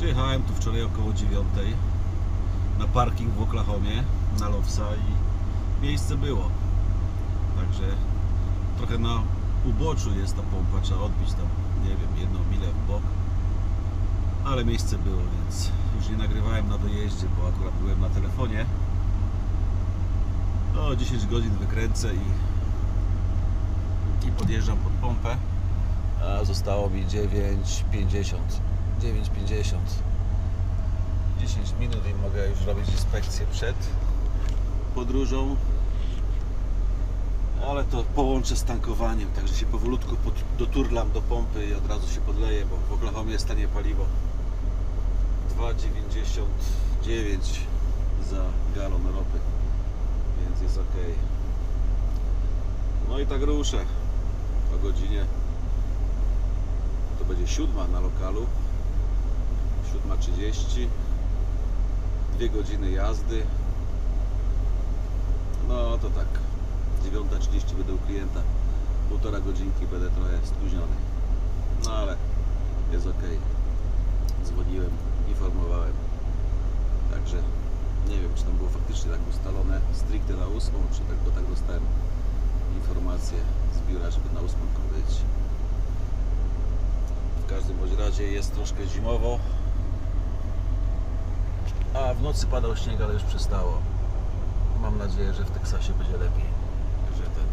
Przyjechałem tu wczoraj około 9 na parking w Oklahomie na Lowsa i miejsce było. Także trochę na uboczu jest ta pompa, trzeba odbić tam, nie wiem, jedną milę w bok. Ale miejsce było, więc już nie nagrywałem na dojeździe, bo akurat byłem na telefonie. No, 10 godzin wykręcę i, i podjeżdżam pod pompę. A zostało mi 9,50. 9,50. 10 minut i mogę już robić inspekcję przed podróżą. Ale to połączę z tankowaniem, także się powolutku pod, doturlam do pompy i od razu się podleję, bo w Oklahomie jest tanie paliwo. 2,99 za galon ropy, więc jest ok. No i tak ruszę o godzinie. To będzie siódma na lokalu. 7.30 Dwie godziny jazdy. No to tak. 9.30 będę u klienta. Półtora godzinki będę trochę spóźniony. No ale jest ok. Dzwoniłem, informowałem. Także nie wiem, czy tam było faktycznie tak ustalone stricte na ósmą, czy tak, bo tak dostałem informację z biura, żeby na ósmą być. W każdym bądź razie jest troszkę zimowo. A w nocy padał śnieg, ale już przestało. Mam nadzieję, że w Teksasie będzie lepiej. Że ten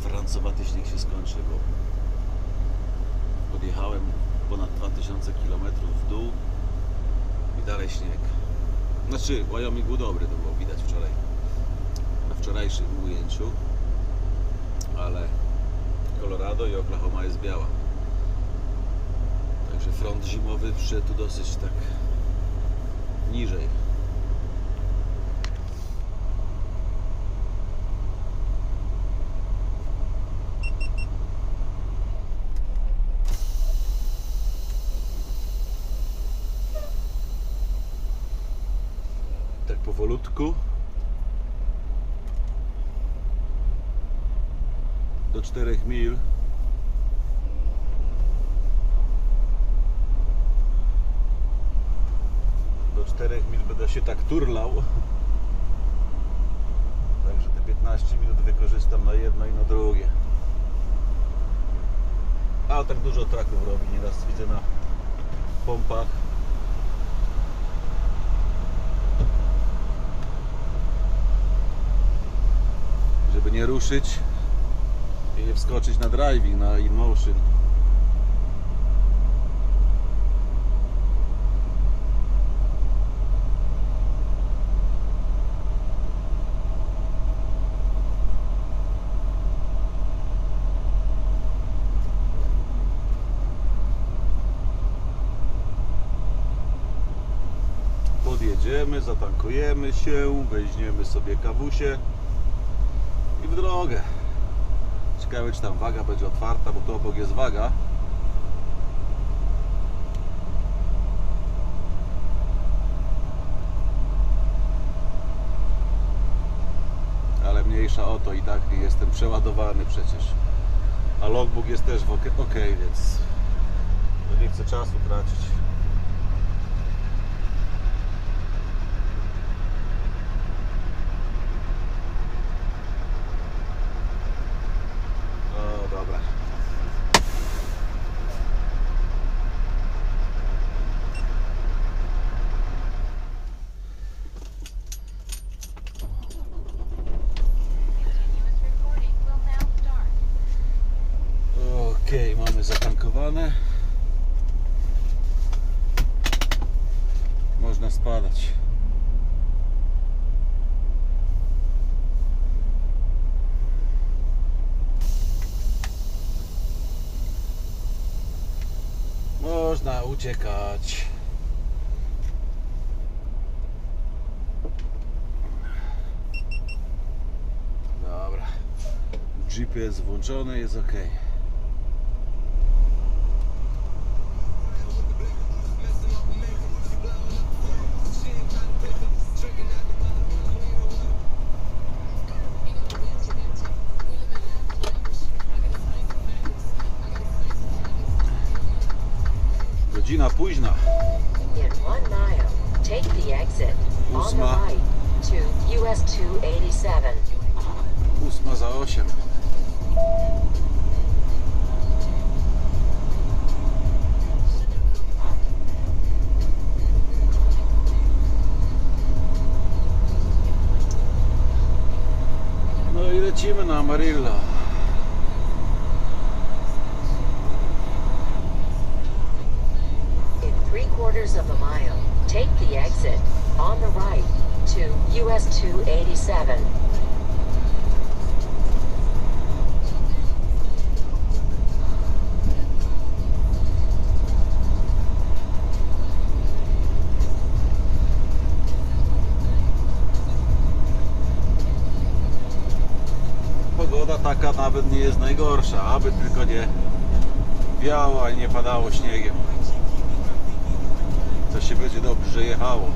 francowaty śnieg się skończy, bo podjechałem ponad 2000 km w dół i dalej śnieg. Znaczy, Wyoming był dobry, to było widać wczoraj na wczorajszym ujęciu, ale Colorado i Oklahoma jest biała. Także front zimowy przyszedł dosyć tak niżej. Tak powolutku. Do 4 mil. do 4 mil będę się tak turlał. Także te 15 minut wykorzystam na jedno i na drugie. A tak dużo traków robi, nieraz widzę na pompach. Żeby nie ruszyć i nie wskoczyć na driving, na InMotion. Podjedziemy, zatankujemy się, weźmiemy sobie kawusie i w drogę. Ciekawe czy tam waga będzie otwarta, bo tu obok jest waga. Ale mniejsza o to i tak nie jestem przeładowany przecież. A logbook jest też w ok, ok, więc no nie chcę czasu tracić. Zatankowane. Można spadać. Można uciekać. Dobra. GPS włączony, jest ok. The Ósma. right to US 287. Ósma za osiem. No i lecimy na Amarillo. Pogoda taka nawet nie jest najgorsza, aby tylko nie wiało, a nie padało śniegiem. To się będzie dobrze jechało.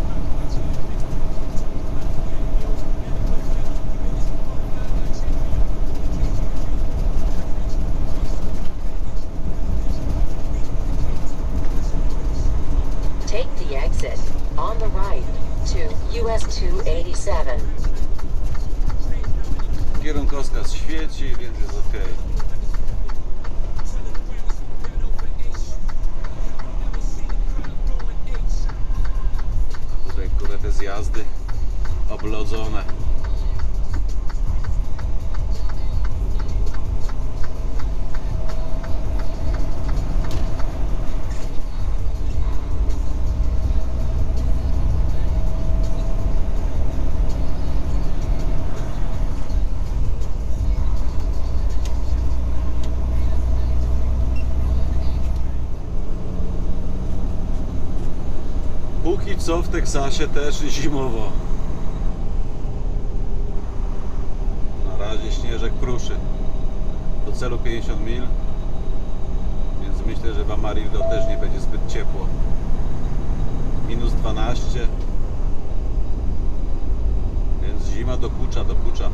Take the exit on the right to US 287. Kierunkowskaz świeci, więc jest ok. Tutaj które te zjazdy oblodzone. Co w Teksasie też zimowo. Na razie śnieżek pruszy. Do celu 50 mil. Więc myślę, że w Amarillo też nie będzie zbyt ciepło. Minus 12. Więc zima dokucza, dokucza.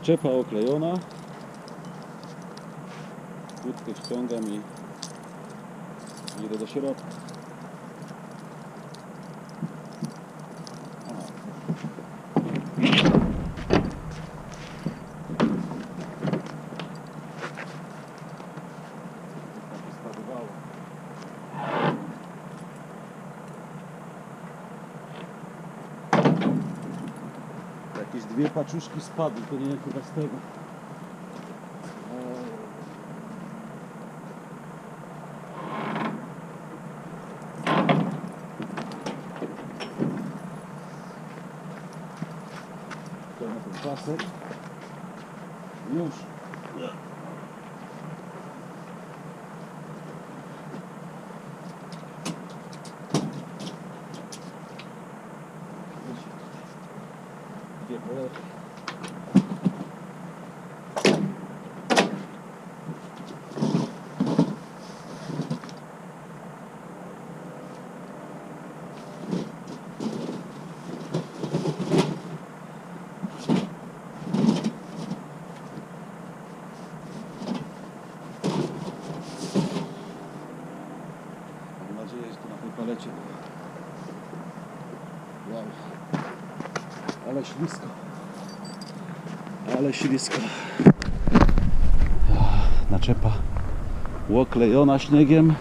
Naczepa oklejona. Łódkę ściągam i idę do środka. Jakieś dwie paczuszki spadły, to nie chyba z tego. To na ten pasek. Już. Ale ślisko. Ale ślisko. Naczepa łoklejona śniegiem.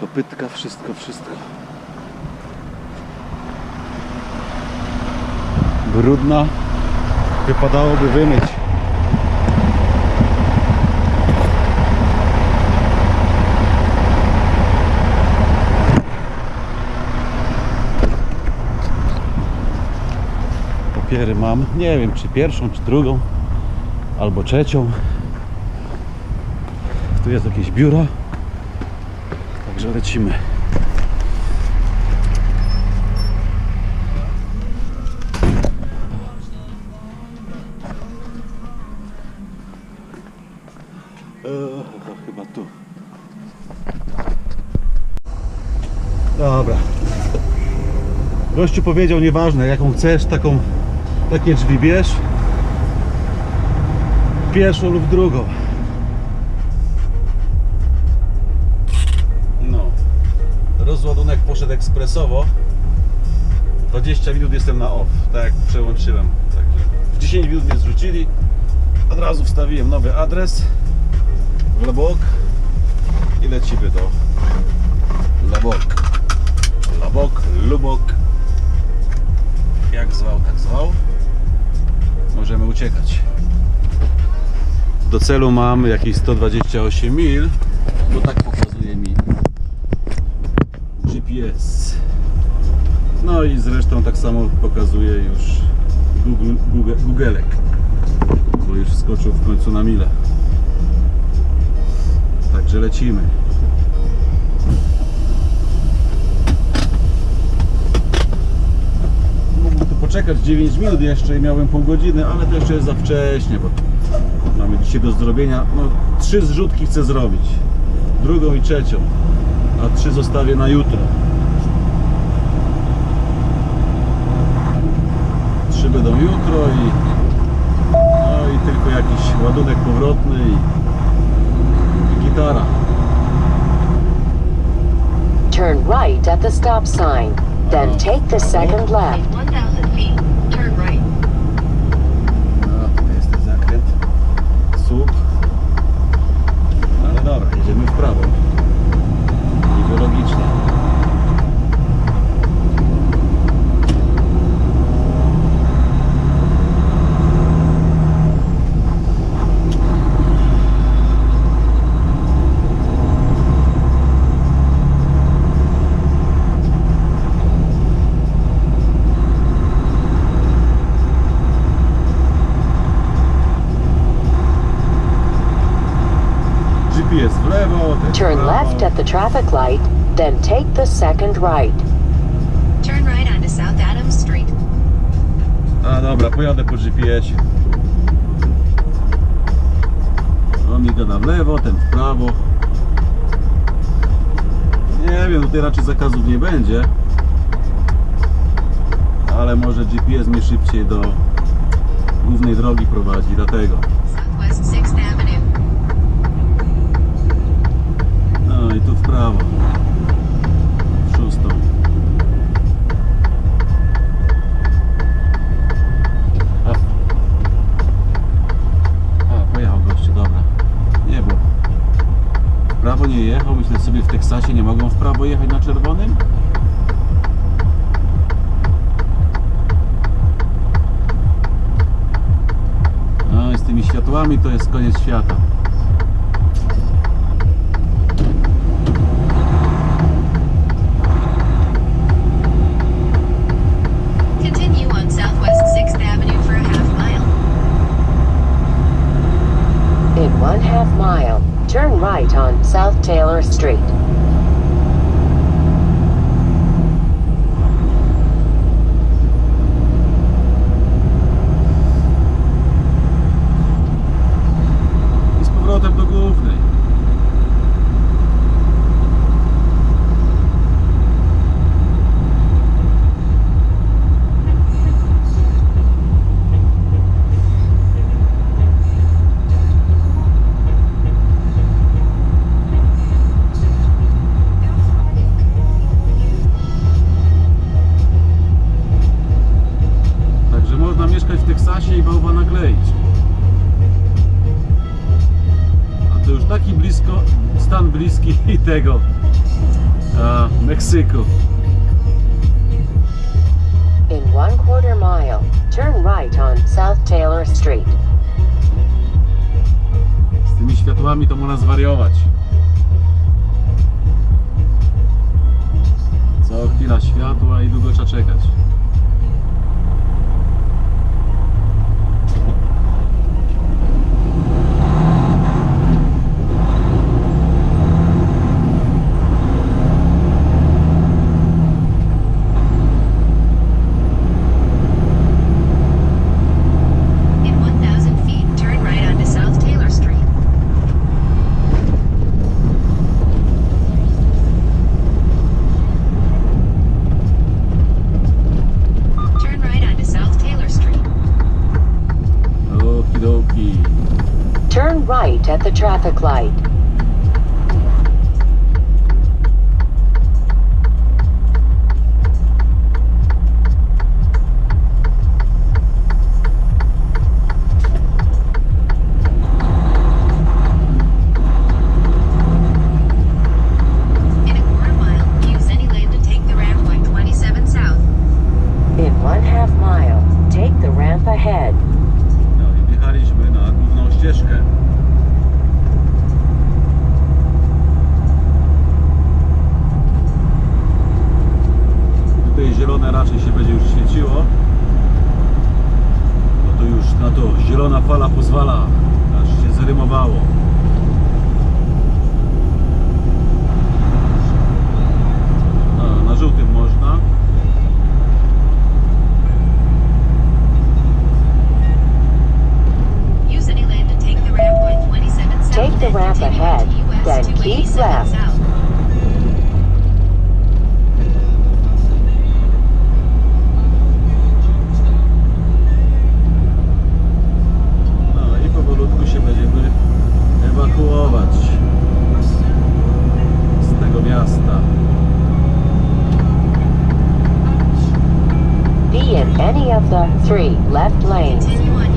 Kopytka, wszystko, wszystko. Brudna. Wypadałoby wymyć. Papiery mam. Nie wiem, czy pierwszą, czy drugą, albo trzecią. Tu jest jakieś biuro. Także lecimy. Eee, chyba tu. Dobra. Gościu powiedział, nieważne jaką chcesz, taką, takie drzwi bierz. Pierwszą lub drugą. No. Rozładunek poszedł ekspresowo. 20 minut jestem na off, tak jak przełączyłem. Także w 10 minut mnie zrzucili. Od razu wstawiłem nowy adres w Lebok i lecimy do Lebok. Labok, Lubok. Jak zwał, tak zwał. Możemy uciekać. Do celu mam jakieś 128 mil, bo tak pokazuje mi GPS. No i zresztą tak samo pokazuje już Google, Google, bo już wskoczył w końcu na milę. Także lecimy. Poczekać 9 minut jeszcze i miałem pół godziny, ale to jeszcze jest za wcześnie, bo mamy dzisiaj do zrobienia. No, trzy zrzutki chcę zrobić. Drugą i trzecią. A trzy zostawię na jutro. Trzy będą jutro i no i tylko jakiś ładunek powrotny i, i gitara. Turn right at the stop sign. Then take the second left. No, jest ten zakręt. Słup. Ale dobra, jedziemy w prawo. Niby logicznie. GPS w lewo, ten w Turn left at the traffic light. Then take the second right. Turn right onto South Adams Street. A dobra, pojadę po GPS-ie. On mi gada w lewo, ten w prawo. Nie wiem, tutaj raczej zakazów nie będzie. Ale może GPS mnie szybciej do głównej drogi prowadzi, dlatego. Southwest 6th Avenue. No i tu w prawo. W szóstą. A. A, pojechał gościu, dobra. Nie, bo w prawo nie jechał. Myślę sobie, w Teksasie nie mogą w prawo jechać na czerwonym? No i z światłami to jest koniec świata. Tego a, Meksyku. In one quarter mile, turn right on South Taylor Street. Z tymi światłami to można zwariować. Co chwila światła i długo trzeba czekać. The traffic light. dymowało. In any of the three left lanes.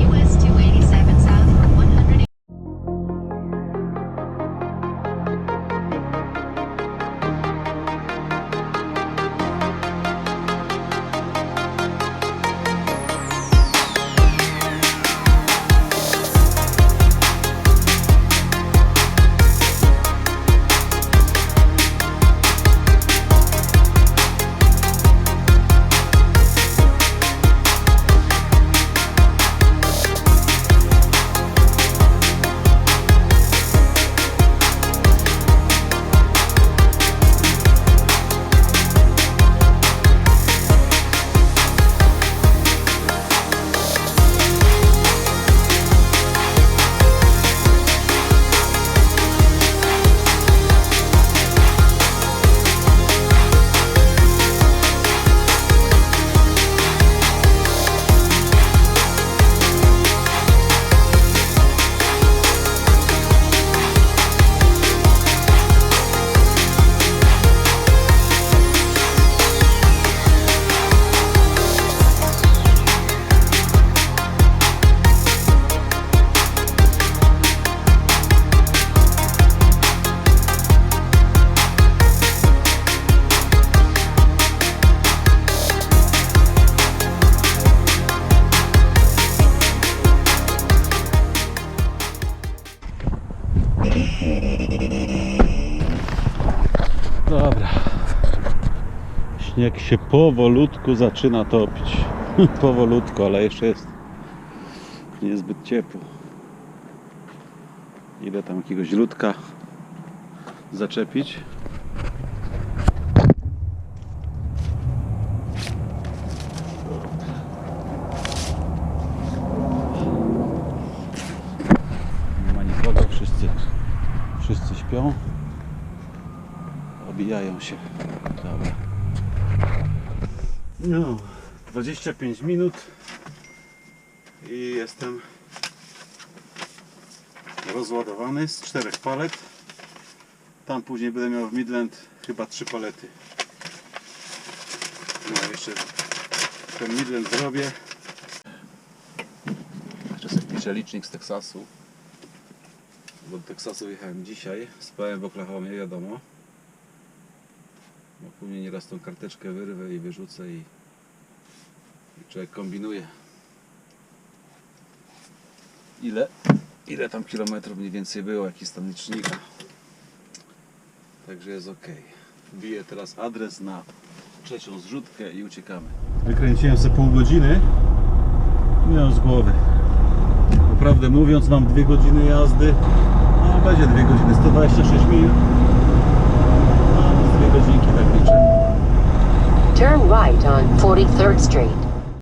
Się powolutku zaczyna topić. powolutku, ale jeszcze jest niezbyt ciepło. Idę tam jakiegoś ludka zaczepić. Nie ma nikogo, wszyscy, wszyscy śpią. Obijają się. No, 25 minut i jestem rozładowany z czterech palet. Tam później będę miał w Midland chyba trzy palety. No jeszcze ten Midland zrobię. Sobie piszę licznik z Teksasu. Do Teksasu jechałem dzisiaj, spałem w Oklahomie, wiadomo. Bo później nieraz tą karteczkę wyrwę i wyrzucę i człowiek kombinuje. Ile? Ile tam kilometrów mniej więcej było, jaki stan licznika. Także jest ok. Biję teraz adres na trzecią zrzutkę i uciekamy. Wykręciłem sobie pół godziny. Miałem z głowy. Naprawdę mówiąc, mam dwie godziny jazdy. No, będzie dwie godziny, 126 mil. No, dwie godzinki tak liczę. Turn right on 43rd Street.